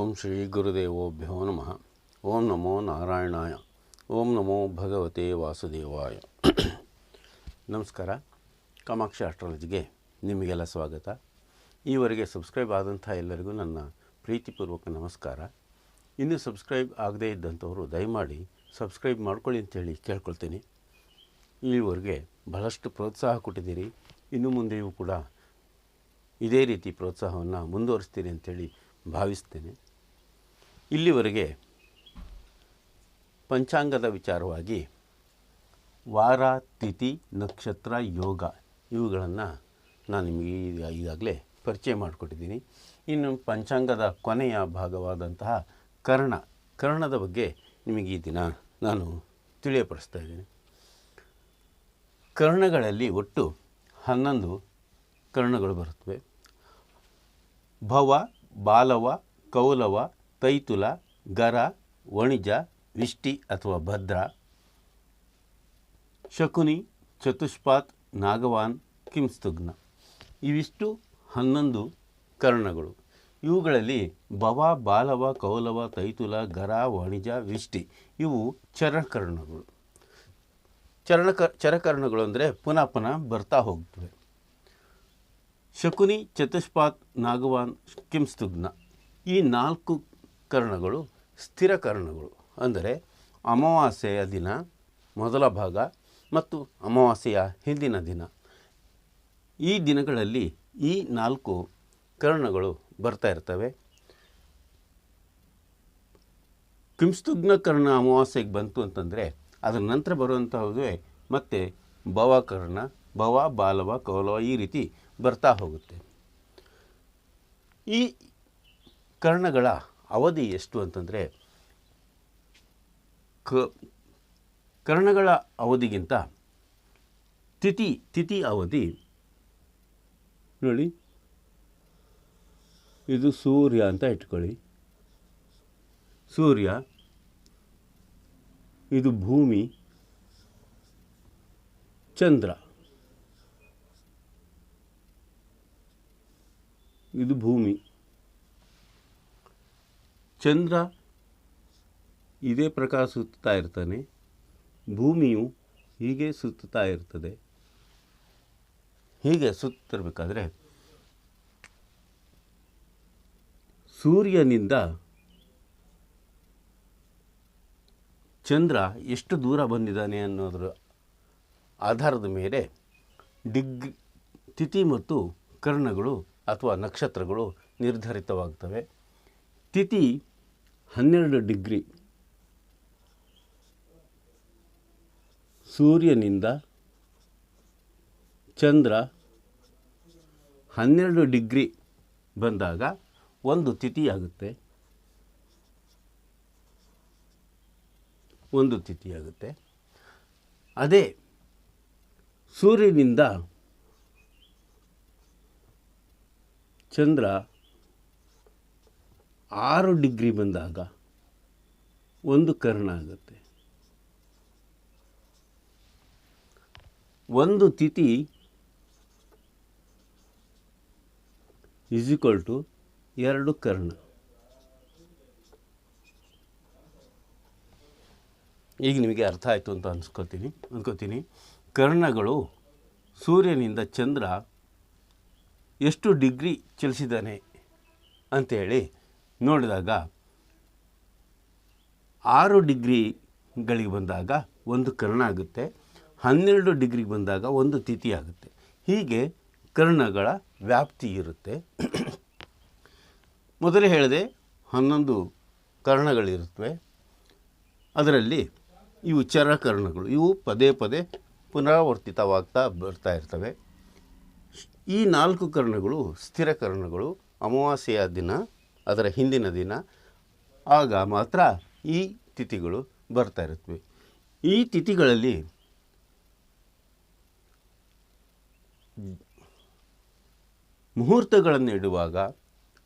ಓಂ ಶ್ರೀ ಗುರುದೇವೋಭ್ಯೋ ನಮಃ. ಓಂ ನಮೋ ನಾರಾಯಣಾಯ. ಓಂ ನಮೋ ಭಗವತೆ ವಾಸುದೇವಾಯ. ನಮಸ್ಕಾರ. ಕಾಮಾಕ್ಷಿ ಆಸ್ಟ್ರಾಲಜಿಗೆ ನಿಮಗೆಲ್ಲ ಸ್ವಾಗತ. ಈವರೆಗೆ ಸಬ್ಸ್ಕ್ರೈಬ್ ಆದಂಥ ಎಲ್ಲರಿಗೂ ನನ್ನ ಪ್ರೀತಿಪೂರ್ವಕ ನಮಸ್ಕಾರ. ಇನ್ನೂ ಸಬ್ಸ್ಕ್ರೈಬ್ ಆಗದೇ ಇದ್ದಂಥವರು ದಯಮಾಡಿ ಸಬ್ಸ್ಕ್ರೈಬ್ ಮಾಡ್ಕೊಳ್ಳಿ ಅಂತೇಳಿ ಕೇಳ್ಕೊಳ್ತೀನಿ. ಈವರೆಗೆ ಬಹಳಷ್ಟು ಪ್ರೋತ್ಸಾಹ ಕೊಟ್ಟಿದ್ದೀರಿ. ಇನ್ನು ಮುಂದೆಯೂ ಕೂಡ ಇದೇ ರೀತಿ ಪ್ರೋತ್ಸಾಹವನ್ನು ಮುಂದುವರಿಸ್ತೀರಿ ಅಂಥೇಳಿ ಭಾವಿಸ್ತೇನೆ. ಇಲ್ಲಿವರೆಗೆ ಪಂಚಾಂಗದ ವಿಚಾರವಾಗಿ ವಾರ, ತಿಥಿ, ನಕ್ಷತ್ರ, ಯೋಗ ಇವುಗಳನ್ನು ನಾನು ನಿಮಗೆ ಈಗ ಈಗಾಗಲೇ ಪರಿಚಯ ಮಾಡಿಕೊಟ್ಟಿದ್ದೀನಿ. ಇನ್ನು ಪಂಚಾಂಗದ ಕೊನೆಯ ಭಾಗವಾದಂತಹ ಕರ್ಣ, ಕರ್ಣದ ಬಗ್ಗೆ ನಿಮಗೆ ಈ ದಿನ ನಾನು ತಿಳಿಯಪಡಿಸ್ತಾ ಇದ್ದೀನಿ. ಕರ್ಣಗಳಲ್ಲಿ ಒಟ್ಟು ಹನ್ನೊಂದು ಕರ್ಣಗಳು ಬರುತ್ತವೆ. ಭವ, ಬಾಲವ, ಕೌಲವ ತೈತುಲ ಗರ, ವಣಿಜ, ವಿಷ್ಟಿ ಅಥವಾ ಭದ್ರ, ಶಕುನಿ, ಚತುಷ್ಪಾತ್, ನಾಗವಾನ್ ಕಿಂಸ್ತುಗ್ನ ಇವಿಷ್ಟು ಹನ್ನೊಂದು ಕರ್ಣಗಳು. ಇವುಗಳಲ್ಲಿ ಭವ, ಬಾಲವ, ಕೌಲವ, ತೈತುಲ, ಗರ, ವಣಿಜ, ವಿಷ್ಟಿ ಇವು ಚರಕರ್ಣಗಳು. ಚರಣಕ, ಚರಕರ್ಣಗಳು ಅಂದರೆ ಪುನಃ ಪುನಃ ಬರ್ತಾ ಹೋಗ್ತವೆ. ಶಕುನಿ, ಚತುಷ್ಪಾತ್, ನಾಗವಾನ್ ಕಿಂಸ್ತುಗ್ನ ಈ ನಾಲ್ಕು ಕರ್ಣಗಳು, ಸ್ಥಿರ ಕರ್ಣಗಳು ಅಂದರೆ ಅಮಾವಾಸ್ಯೆಯ ದಿನ, ಮೊದಲ ಭಾಗ ಮತ್ತು ಅಮಾವಾಸ್ಯೆಯ ಹಿಂದಿನ ದಿನ. ಈ ದಿನಗಳಲ್ಲಿ ಈ ನಾಲ್ಕು ಕರ್ಣಗಳು ಬರ್ತಾ ಇರ್ತವೆ. ಕಿಂಸ್ತುಗ್ನ ಕರ್ಣ ಅಮಾವಾಸ್ಯೆಗೆ ಬಂತು ಅಂತಂದರೆ ಅದರ ನಂತರ ಬರುವಂತಹದ್ದೇ ಮತ್ತೆ ಭವಕರ್ಣ, ಭವ, ಬಾಲವ, ಕೌಲವ ಈ ರೀತಿ ಬರ್ತಾ ಹೋಗುತ್ತೆ. ಈ ಕರ್ಣಗಳ ಅವಧಿ ಎಷ್ಟು ಅಂತಂದರೆ, ಕ, ಕರ್ಣಗಳ ಅವಧಿಗಿಂತ ತಿಥಿ ತಿಥಿ ಅವಧಿ, ನೋಡಿ, ಇದು ಸೂರ್ಯ ಅಂತ ಇಟ್ಕೊಳ್ಳಿ. ಸೂರ್ಯ, ಇದು ಭೂಮಿ, ಚಂದ್ರ. ಇದು ಭೂಮಿ. ಚಂದ್ರ ಇದೇ ಪ್ರಕಾರ ಸುತ್ತಾ ಇರ್ತಾನೆ, ಭೂಮಿಯು ಹೀಗೆ ಸುತ್ತುತ್ತಾ ಇರ್ತದೆ. ಹೀಗೆ ಸುತ್ತಿರಬೇಕಾದ್ರೆ ಸೂರ್ಯನಿಂದ ಚಂದ್ರ ಎಷ್ಟು ದೂರ ಬಂದಿದ್ದಾನೆ ಅನ್ನೋದ್ರ ಆಧಾರದ ಮೇಲೆ ಡಿಗ್ ತಿಥಿ ಮತ್ತು ಕರ್ಣಗಳು ಅಥವಾ ನಕ್ಷತ್ರಗಳು ನಿರ್ಧರಿತವಾಗ್ತವೆ. ತಿಥಿ ಹನ್ನೆರಡು ಡಿಗ್ರಿ. ಸೂರ್ಯನಿಂದ ಚಂದ್ರ ಹನ್ನೆರಡು ಡಿಗ್ರಿ ಬಂದಾಗ ಒಂದು ತಿಥಿಯಾಗುತ್ತೆ. ಒಂದು ತಿಥಿಯಾಗುತ್ತೆ. ಅದೇ ಸೂರ್ಯನಿಂದ ಚಂದ್ರ ಆರು ಡಿಗ್ರಿ ಬಂದಾಗ ಒಂದು ಕರ್ಣ ಆಗುತ್ತೆ. ಒಂದು ತಿಥಿ ಈಕ್ವಲ್ ಟು ಎರಡು ಕರ್ಣ. ಈಗ ನಿಮಗೆ ಅರ್ಥ ಆಯಿತು ಅಂತ ಅನ್ಸ್ಕೋತೀನಿ ಅಂದ್ಕೋತೀನಿ ಕರ್ಣಗಳು ಸೂರ್ಯನಿಂದ ಚಂದ್ರ ಎಷ್ಟು ಡಿಗ್ರಿ ಚಲಿಸಿದ್ದಾನೆ ಅಂಥೇಳಿ ನೋಡಿದಾಗ ಆರು ಡಿಗ್ರಿಗಳಿಗೆ ಬಂದಾಗ ಒಂದು ಕರ್ಣ ಆಗುತ್ತೆ, ಹನ್ನೆರಡು ಡಿಗ್ರಿಗೆ ಬಂದಾಗ ಒಂದು ತಿಥಿ ಆಗುತ್ತೆ. ಹೀಗೆ ಕರ್ಣಗಳ ವ್ಯಾಪ್ತಿ ಇರುತ್ತೆ. ಮೊದಲೇ ಹೇಳಿದೆ, ಹನ್ನೊಂದು ಕರ್ಣಗಳಿರುತ್ತವೆ. ಅದರಲ್ಲಿ ಇವು ಚರಕರ್ಣಗಳು ಇವು ಪದೇ ಪದೇ ಪುನರಾವರ್ತಿತವಾಗ್ತಾ ಬರ್ತಾ ಇರ್ತವೆ. ಈ ನಾಲ್ಕು ಕರ್ಣಗಳು ಸ್ಥಿರ ಕರ್ಣಗಳು. ಅಮಾವಾಸ್ಯೆಯ ದಿನ ಅದರ ಹಿಂದಿನ ದಿನ. ಆಗ ಮಾತ್ರ ಈ ತಿಥಿಗಳು ಬರ್ತಾ ಇರುತ್ತವೆ ಈ ತಿಥಿಗಳಲ್ಲಿ ಮುಹೂರ್ತಗಳನ್ನು ಇಡುವಾಗ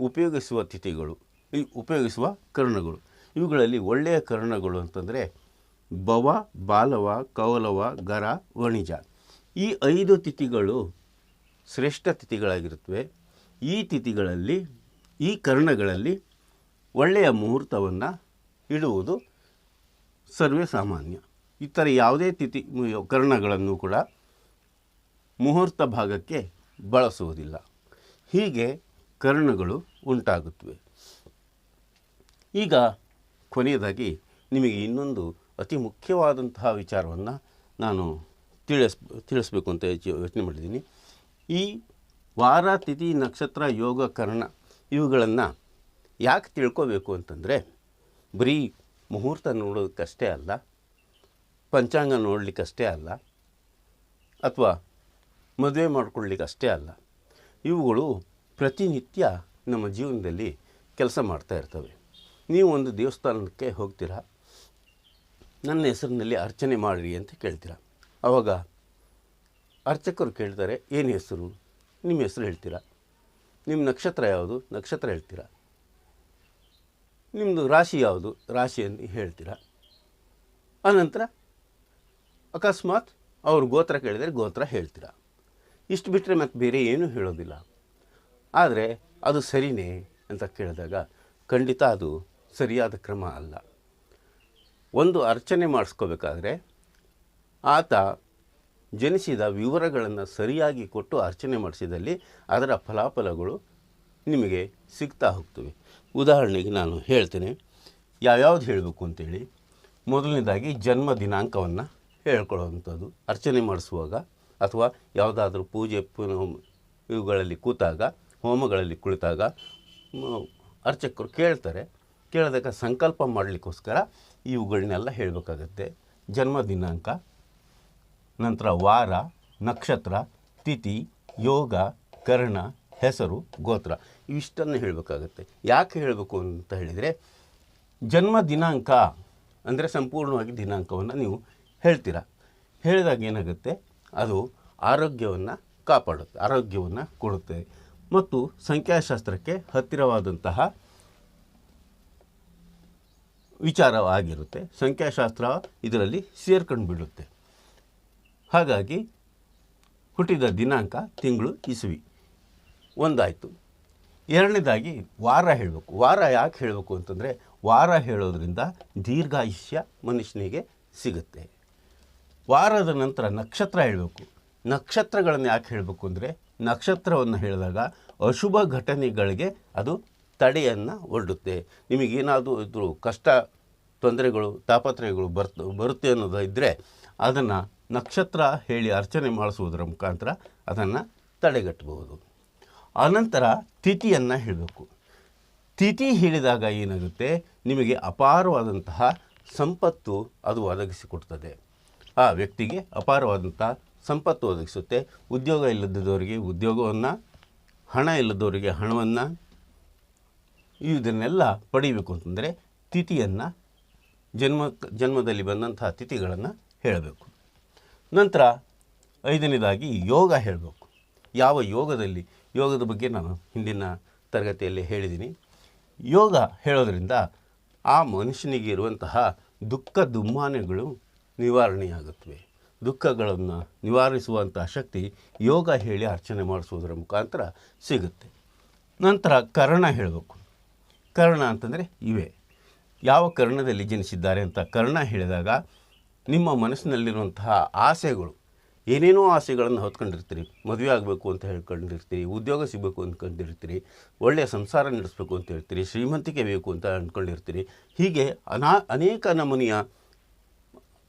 ಉಪಯೋಗಿಸುವ ತಿಥಿಗಳು, ಈ ಉಪಯೋಗಿಸುವ ಕರ್ಣಗಳು. ಇವುಗಳಲ್ಲಿ ಒಳ್ಳೆಯ ಕರ್ಣಗಳು ಅಂತಂದರೆ ಭವ, ಬಾಲವ, ಕೌಲವ, ಗರ, ವಣಿಜ. ಈ ಐದು ತಿಥಿಗಳು ಶ್ರೇಷ್ಠ ತಿಥಿಗಳಾಗಿರುತ್ತವೆ ಈ ತಿಥಿಗಳಲ್ಲಿ ಈ ಕರ್ಣಗಳಲ್ಲಿ ಒಳ್ಳೆಯ ಮುಹೂರ್ತವನ್ನು ಇಡುವುದು ಸರ್ವೇ ಸಾಮಾನ್ಯ. ಇತರ ಯಾವುದೇ ತಿಥಿ ಕರ್ಣಗಳನ್ನು ಕೂಡ ಮುಹೂರ್ತ ಭಾಗಕ್ಕೆ ಬಳಸುವುದಿಲ್ಲ. ಹೀಗೆ ಕರ್ಣಗಳು ಉಂಟಾಗುತ್ತವೆ. ಈಗ ಕೊನೆಯದಾಗಿ ನಿಮಗೆ ಇನ್ನೊಂದು ಅತಿ ಮುಖ್ಯವಾದಂತಹ ವಿಚಾರವನ್ನು ನಾನು ತಿಳಿಸ್, ತಿಳಿಸ್ಬೇಕು ಅಂತ ಯೋಚ- ಯೋಚನೆ ಮಾಡಿದ್ದೀನಿ. ಈ ವಾರ ತಿಥಿ ನಕ್ಷತ್ರ ಯೋಗ ಕರ್ಣ ಇವುಗಳನ್ನು ಯಾಕೆ ತಿಳ್ಕೋಬೇಕು ಅಂತಂದರೆ, ಬರೀ ಮುಹೂರ್ತ ನೋಡೋದಕ್ಕಷ್ಟೇ ಅಲ್ಲ, ಪಂಚಾಂಗ ನೋಡಲಿಕ್ಕಷ್ಟೇ ಅಲ್ಲ, ಅಥವಾ ಮದುವೆ ಮಾಡ್ಕೊಳ್ಳಿಕ್ಕಷ್ಟೇ ಅಲ್ಲ, ಇವುಗಳು ಪ್ರತಿನಿತ್ಯ ನಮ್ಮ ಜೀವನದಲ್ಲಿ ಕೆಲಸ ಮಾಡ್ತಾ ಇರ್ತವೆ. ನೀವು ಒಂದು ದೇವಸ್ಥಾನಕ್ಕೆ ಹೋಗ್ತೀರಾ, ನನ್ನ ಹೆಸರಿನಲ್ಲಿ ಅರ್ಚನೆ ಮಾಡಿರಿ ಅಂತ ಕೇಳ್ತೀರಾ. ಆವಾಗ ಅರ್ಚಕರು ಕೇಳ್ತಾರೆ, ಏನು ಹೆಸರು? ನಿಮ್ಮ ಹೆಸರು ಹೇಳ್ತೀರಾ? ನಿಮ್ಮ ನಕ್ಷತ್ರ ಯಾವುದು? ನಕ್ಷತ್ರ ಹೇಳ್ತೀರಾ? ನಿಮ್ಮದು ರಾಶಿ ಯಾವುದು? ರಾಶಿಯನ್ನು ಹೇಳ್ತೀರಾ? ಆನಂತರ ಅಕಸ್ಮಾತ್ ಅವ್ರು ಗೋತ್ರ ಕೇಳಿದರೆ ಗೋತ್ರ ಹೇಳ್ತೀರಾ? ಇಷ್ಟು ಬಿಟ್ಟರೆ ಮತ್ತೆ ಬೇರೆ ಏನೂ ಹೇಳೋದಿಲ್ಲ. ಆದರೆ ಅದು ಸರಿನೇ ಅಂತ ಕೇಳಿದಾಗ ಖಂಡಿತ ಅದು ಸರಿಯಾದ ಕ್ರಮ ಅಲ್ಲ. ಒಂದು ಅರ್ಚನೆ ಮಾಡಿಸ್ಕೋಬೇಕಾದ್ರೆ ಆತ ಜನಿಸಿದ ವಿವರಗಳನ್ನು ಸರಿಯಾಗಿ ಕೊಟ್ಟು ಅರ್ಚನೆ ಮಾಡಿಸಿದಲ್ಲಿ ಅದರ ಫಲಾಫಲಗಳು ನಿಮಗೆ ಸಿಗ್ತಾ ಹೋಗ್ತವೆ. ಉದಾಹರಣೆಗೆ ನಾನು ಹೇಳ್ತೇನೆ, ಯಾವ್ಯಾವ್ದು ಹೇಳಬೇಕು ಅಂತೇಳಿ. ಮೊದಲನೇದಾಗಿ ಜನ್ಮ ದಿನಾಂಕವನ್ನು ಹೇಳ್ಕೊಳ್ಳೋವಂಥದ್ದು. ಅರ್ಚನೆ ಮಾಡಿಸುವಾಗ ಅಥವಾ ಯಾವುದಾದ್ರೂ ಪೂಜೆ ಇವುಗಳಲ್ಲಿ ಕೂತಾಗ, ಹೋಮಗಳಲ್ಲಿ ಕುಳಿತಾಗ ಅರ್ಚಕರು ಕೇಳ್ತಾರೆ. ಕೇಳಿದಾಗ ಸಂಕಲ್ಪ ಮಾಡಲಿಕ್ಕೋಸ್ಕರ ಇವುಗಳನ್ನೆಲ್ಲ ಹೇಳಬೇಕಾಗತ್ತೆ. ಜನ್ಮ ದಿನಾಂಕ ನಂತರ ವಾರ, ನಕ್ಷತ್ರ, ತಿಥಿ, ಯೋಗ, ಕರ್ಣ, ಹೆಸರು, ಗೋತ್ರ. ಇವಿಷ್ಟನ್ನು ಹೇಳಬೇಕಾಗತ್ತೆ. ಯಾಕೆ ಹೇಳಬೇಕು ಅಂತ ಹೇಳಿದರೆ, ಜನ್ಮ ದಿನಾಂಕ ಅಂದರೆ ಸಂಪೂರ್ಣವಾಗಿ ದಿನಾಂಕವನ್ನು ನೀವು ಹೇಳ್ತೀರಾ. ಹೇಳಿದಾಗ ಏನಾಗುತ್ತೆ? ಅದು ಆರೋಗ್ಯವನ್ನು ಕಾಪಾಡುತ್ತೆ, ಆರೋಗ್ಯವನ್ನು ಕೊಡುತ್ತೆ. ಮತ್ತು ಸಂಖ್ಯಾಶಾಸ್ತ್ರಕ್ಕೆ ಹತ್ತಿರವಾದಂತಹ ವಿಚಾರವಾಗಿರುತ್ತೆ ಸಂಖ್ಯಾಶಾಸ್ತ್ರ ಇದರಲ್ಲಿ ಸೇರ್ಕೊಂಡು ಬಿಡುತ್ತೆ ಹಾಗಾಗಿ ಹುಟ್ಟಿದ ದಿನಾಂಕ ತಿಂಗಳು ಇಸುವಿ. ಒಂದಾಯಿತು. ಎರಡನೇದಾಗಿ ವಾರ ಹೇಳಬೇಕು. ವಾರ ಯಾಕೆ ಹೇಳಬೇಕು ಅಂತಂದರೆ ವಾರ ಹೇಳೋದ್ರಿಂದ ದೀರ್ಘಾಯುಷ್ಯ ಮನುಷ್ಯನಿಗೆ ಸಿಗುತ್ತೆ. ವಾರದ ನಂತರ ನಕ್ಷತ್ರ ಹೇಳಬೇಕು. ನಕ್ಷತ್ರಗಳನ್ನು ಯಾಕೆ ಹೇಳಬೇಕು ಅಂದರೆ ನಕ್ಷತ್ರವನ್ನು ಹೇಳಿದಾಗ ಅಶುಭ ಘಟನೆಗಳಿಗೆ ಅದು ತಡೆಯನ್ನು ಒಡ್ಡುತ್ತೆ. ನಿಮಗೇನಾದರೂ ಇದ್ದರೂ ಕಷ್ಟ ತೊಂದರೆಗಳು, ತಾಪತ್ರಯಗಳು ಬರ್ತ, ಬರುತ್ತೆ ಅನ್ನೋದು ಇದ್ದರೆ ಅದನ್ನು ನಕ್ಷತ್ರ ಹೇಳಿ ಅರ್ಚನೆ ಮಾಡಿಸುವುದರ ಮುಖಾಂತರ ಅದನ್ನು ತಡೆಗಟ್ಟಬಹುದು. ಆನಂತರ ತಿಥಿಯನ್ನು ಹೇಳಬೇಕು. ತಿಥಿ ಹೇಳಿದಾಗ ಏನಾಗುತ್ತೆ? ನಿಮಗೆ ಅಪಾರವಾದಂತಹ ಸಂಪತ್ತು ಅದು ಒದಗಿಸಿಕೊಡ್ತದೆ. ಆ ವ್ಯಕ್ತಿಗೆ ಅಪಾರವಾದಂಥ ಸಂಪತ್ತು ಒದಗಿಸುತ್ತೆ. ಉದ್ಯೋಗ ಇಲ್ಲದವರಿಗೆ ಉದ್ಯೋಗವನ್ನು, ಹಣ ಇಲ್ಲದವರಿಗೆ ಹಣವನ್ನು, ಇದನ್ನೆಲ್ಲ ಪಡೀಬೇಕು ಅಂತಂದರೆ ತಿಥಿಯನ್ನು ಜನ್ಮ, ಜನ್ಮದಲ್ಲಿ ಬಂದಂತಹ ತಿಥಿಗಳನ್ನು ಹೇಳಬೇಕು. ನಂತರ ಐದನೇದಾಗಿ ಯೋಗ ಹೇಳಬೇಕು. ಯಾವ ಯೋಗದಲ್ಲಿ? ಯೋಗದ ಬಗ್ಗೆ ನಾನು ಹಿಂದಿನ ತರಗತಿಯಲ್ಲಿ ಹೇಳಿದ್ದೀನಿ. ಯೋಗ ಹೇಳೋದ್ರಿಂದ ಆ ಮನುಷ್ಯನಿಗೆ ಇರುವಂತಹ ದುಃಖ ದುಮ್ಮಾನಗಳು ನಿವಾರಣೆಯಾಗುತ್ತವೆ. ದುಃಖಗಳನ್ನು ನಿವಾರಿಸುವಂತಹ ಶಕ್ತಿ ಯೋಗ ಹೇಳಿ ಅರ್ಚನೆ ಮಾಡಿಸುವುದರ ಮುಖಾಂತರ ಸಿಗುತ್ತೆ. ನಂತರ ಕರ್ಣ ಹೇಳಬೇಕು. ಕರ್ಣ ಅಂತಂದರೆ ಇವೆ. ಯಾವ ಕರ್ಣದಲ್ಲಿ ಜನಿಸಿದ್ದಾರೆ ಅಂತ ಕರ್ಣ ಹೇಳಿದಾಗ ನಿಮ್ಮ ಮನಸ್ಸಿನಲ್ಲಿರುವಂತಹ ಆಸೆಗಳು, ಏನೇನೋ ಆಸೆಗಳನ್ನು ಹೊತ್ಕೊಂಡಿರ್ತೀರಿ, ಮದುವೆ ಆಗಬೇಕು ಅಂತ ಹೇಳ್ಕೊಂಡಿರ್ತೀರಿ, ಉದ್ಯೋಗ ಸಿಗಬೇಕು ಅಂದ್ಕೊಂಡಿರ್ತೀರಿ ಒಳ್ಳೆಯ ಸಂಸಾರ ನಡೆಸಬೇಕು ಅಂತ ಹೇಳ್ತೀರಿ, ಶ್ರೀಮಂತಿಕೆ ಬೇಕು ಅಂತ ಅಂದ್ಕೊಂಡಿರ್ತೀರಿ ಹೀಗೆ ಅನಾ, ಅನೇಕ ನಮೂನೆಯ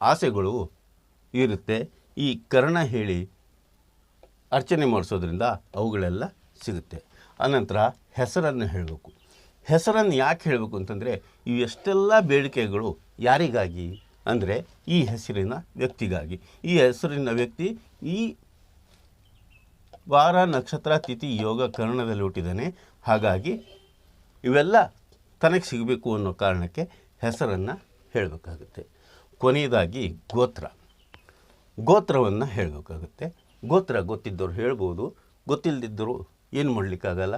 ಆಸೆಗಳು ಇರುತ್ತೆ. ಈ ಕರ್ಣ ಹೇಳಿ ಅರ್ಚನೆ ಮಾಡಿಸೋದ್ರಿಂದ ಅವುಗಳೆಲ್ಲ ಸಿಗುತ್ತೆ. ಅನಂತರ ಹೆಸರನ್ನು ಹೇಳಬೇಕು. ಹೆಸರನ್ನು ಯಾಕೆ ಹೇಳಬೇಕು ಅಂತಂದರೆ, ಇವೆಷ್ಟೆಲ್ಲ ಬೇಡಿಕೆಗಳು ಯಾರಿಗಾಗಿ? ಅಂದರೆ ಈ ಹೆಸರಿನ ವ್ಯಕ್ತಿಗಾಗಿ. ಈ ಹೆಸರಿನ ವ್ಯಕ್ತಿ ಈ ವಾರ ನಕ್ಷತ್ರ ತಿಥಿ ಯೋಗ ಕರ್ಣದಲ್ಲಿ ಹುಟ್ಟಿದ್ದಾನೆ. ಹಾಗಾಗಿ ಇವೆಲ್ಲ ತನಗೆ ಸಿಗಬೇಕು ಅನ್ನೋ ಕಾರಣಕ್ಕೆ ಹೆಸರನ್ನು ಹೇಳಬೇಕಾಗುತ್ತೆ. ಕೊನೆಯದಾಗಿ ಗೋತ್ರ. ಗೋತ್ರವನ್ನು ಹೇಳಬೇಕಾಗುತ್ತೆ. ಗೋತ್ರ ಗೊತ್ತಿದ್ದವರು ಹೇಳ್ಬೋದು. ಗೊತ್ತಿಲ್ಲದಿದ್ದರು ಏನು ಮಾಡಲಿಕ್ಕಾಗಲ್ಲ?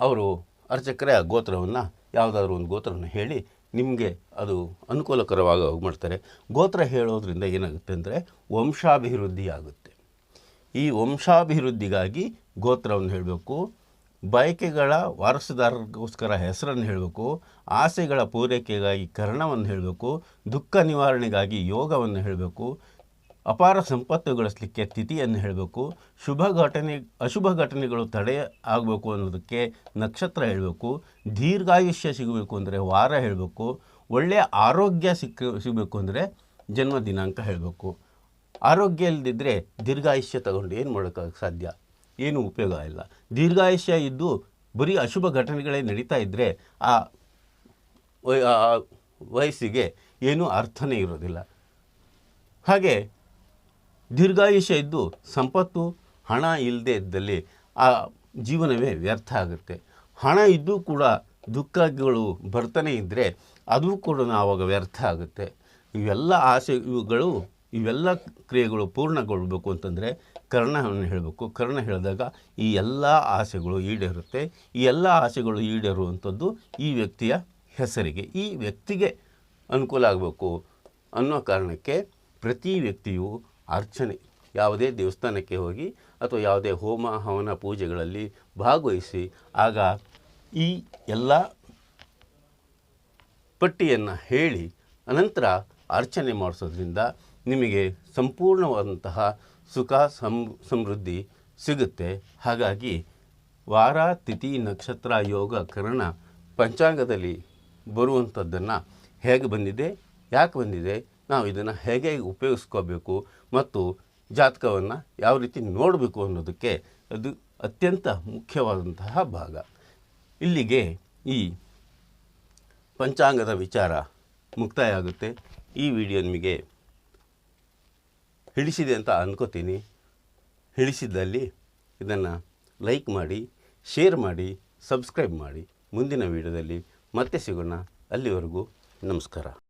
ಅವರು ಅರ್ಚಕರೇ ಆ ಗೋತ್ರವನ್ನು, ಯಾವುದಾದ್ರೂ ಒಂದು ಗೋತ್ರವನ್ನು ಹೇಳಿ ನಿಮಗೆ ಅದು ಅನುಕೂಲಕರವಾಗಿ ಮಾಡ್ತಾರೆ. ಗೋತ್ರ ಹೇಳೋದ್ರಿಂದ ಏನಾಗುತ್ತೆ ಅಂದರೆ ವಂಶಾಭಿವೃದ್ಧಿ ಆಗುತ್ತೆ ಈ ವಂಶಾಭಿವೃದ್ಧಿಗಾಗಿ ಗೋತ್ರವನ್ನು ಹೇಳಬೇಕು. ಬಯಕೆಗಳ ವಾರಸುದಾರರಿಗೋಸ್ಕರ ಹೆಸರನ್ನು ಹೇಳಬೇಕು. ಆಸೆಗಳ ಪೂರೈಕೆಗಾಗಿ ಕರ್ಣವನ್ನು ಹೇಳಬೇಕು. ದುಃಖ ನಿವಾರಣೆಗಾಗಿ ಯೋಗವನ್ನು ಹೇಳಬೇಕು. ಅಪಾರ ಸಂಪತ್ತು ಗಳಿಸಲಿಕ್ಕೆ ತಿಥಿಯನ್ನು ಹೇಳಬೇಕು. ಶುಭ ಘಟನೆ, ಅಶುಭ ಘಟನೆಗಳು ತಡೆ ಆಗಬೇಕು ಅನ್ನೋದಕ್ಕೆ ನಕ್ಷತ್ರ ಹೇಳಬೇಕು. ದೀರ್ಘಾಯುಷ್ಯ ಸಿಗಬೇಕು ಅಂದರೆ ವಾರ ಹೇಳಬೇಕು. ಒಳ್ಳೆಯ ಆರೋಗ್ಯ ಸಿಕ್ಕ ಸಿಗಬೇಕು ಅಂದರೆ ಜನ್ಮ ದಿನಾಂಕ ಹೇಳಬೇಕು. ಆರೋಗ್ಯ ಇಲ್ಲದಿದ್ದರೆ ದೀರ್ಘಾಯುಷ್ಯ ತಗೊಂಡು ಏನು ಮಾಡೋಕ್ಕಾಗ ಸಾಧ್ಯ? ಏನೂ ಉಪಯೋಗ ಇಲ್ಲ. ದೀರ್ಘಾಯುಷ್ಯ ಇದ್ದು ಬರೀ ಅಶುಭ ಘಟನೆಗಳೇ ನಡೀತಾ ಇದ್ದರೆ ಆ ವಯಸ್ಸಿಗೆ ಏನೂ ಅರ್ಥನೇ ಇರೋದಿಲ್ಲ. ಹಾಗೆ ದೀರ್ಘಾಯುಷ್ಯ ಇದ್ದು ಸಂಪತ್ತು, ಹಣ ಇಲ್ಲದೆ ಇದ್ದಲ್ಲಿ ಆ ಜೀವನವೇ ವ್ಯರ್ಥ ಆಗುತ್ತೆ. ಹಣ ಇದ್ದೂ ಕೂಡ ದುಃಖಗಳು ಬರ್ತಾನೆ ಇದ್ದರೆ ಅದು ಕೂಡ ಆವಾಗ ವ್ಯರ್ಥ ಆಗುತ್ತೆ. ಇವೆಲ್ಲ ಆಸೆಗಳು ಇವೆಲ್ಲ ಕ್ರಿಯೆಗಳು ಪೂರ್ಣಗೊಳ್ಳಬೇಕು ಅಂತಂದರೆ ಕರ್ಣವನ್ನು ಹೇಳಬೇಕು. ಕರ್ಣ ಹೇಳಿದಾಗ ಈ ಎಲ್ಲ ಆಸೆಗಳು ಈಡೇರುತ್ತೆ. ಈ ಎಲ್ಲ ಆಸೆಗಳು ಈಡೇರುವಂಥದ್ದು ಈ ವ್ಯಕ್ತಿಯ ಹೆಸರಿಗೆ. ಈ ವ್ಯಕ್ತಿಗೆ ಅನುಕೂಲ ಆಗಬೇಕು ಅನ್ನೋ ಕಾರಣಕ್ಕೆ ಪ್ರತಿ ವ್ಯಕ್ತಿಯು ಅರ್ಚನೆ, ಯಾವುದೇ ದೇವಸ್ಥಾನಕ್ಕೆ ಹೋಗಿ ಅಥವಾ ಯಾವುದೇ ಹೋಮ ಹವನ ಪೂಜೆಗಳಲ್ಲಿ ಭಾಗವಹಿಸಿ, ಆಗ ಈ ಎಲ್ಲ ಪಟ್ಟಿಯನ್ನು ಹೇಳಿ ಅನಂತರ ಅರ್ಚನೆ ಮಾಡಿಸೋದ್ರಿಂದ ನಿಮಗೆ ಸಂಪೂರ್ಣವಾದಂತಹ ಸುಖ ಸಂ, ಸಮೃದ್ಧಿ ಸಿಗುತ್ತೆ. ಹಾಗಾಗಿ ವಾರ, ತಿಥಿ, ನಕ್ಷತ್ರ, ಯೋಗ, ಕರ್ಣ ಪಂಚಾಂಗದಲ್ಲಿ ಬರುವಂಥದ್ದನ್ನು ಹೇಗೆ ಬಂದಿದೆ, ಯಾಕೆ ಬಂದಿದೆ ನಾವು ಇದನ್ನು ಹೇಗೆ ಉಪಯೋಗಿಸ್ಕೋಬೇಕು ಮತ್ತು ಜಾತಕವನ್ನು ಯಾವ ರೀತಿ ನೋಡಬೇಕು ಅನ್ನೋದಕ್ಕೆ ಅದು ಅತ್ಯಂತ ಮುಖ್ಯವಾದಂತಹ ಭಾಗ. ಇಲ್ಲಿಗೆ ಈ ಪಂಚಾಂಗದ ವಿಚಾರ ಮುಕ್ತಾಯ ಆಗುತ್ತೆ ಈ ವಿಡಿಯೋ ನಿಮಗೆ ಹಿಡಿಸಿದೆ ಅಂತ ಅಂದ್ಕೋತೀನಿ ಹಿಡಿಸಿದ್ದಲ್ಲಿ ಇದನ್ನು ಲೈಕ್ ಮಾಡಿ, ಶೇರ್ ಮಾಡಿ, ಸಬ್ಸ್ಕ್ರೈಬ್ ಮಾಡಿ. ಮುಂದಿನ ವಿಡಿಯೋದಲ್ಲಿ ಮತ್ತೆ ಸಿಗೋಣ. ಅಲ್ಲಿವರೆಗೂ ನಮಸ್ಕಾರ.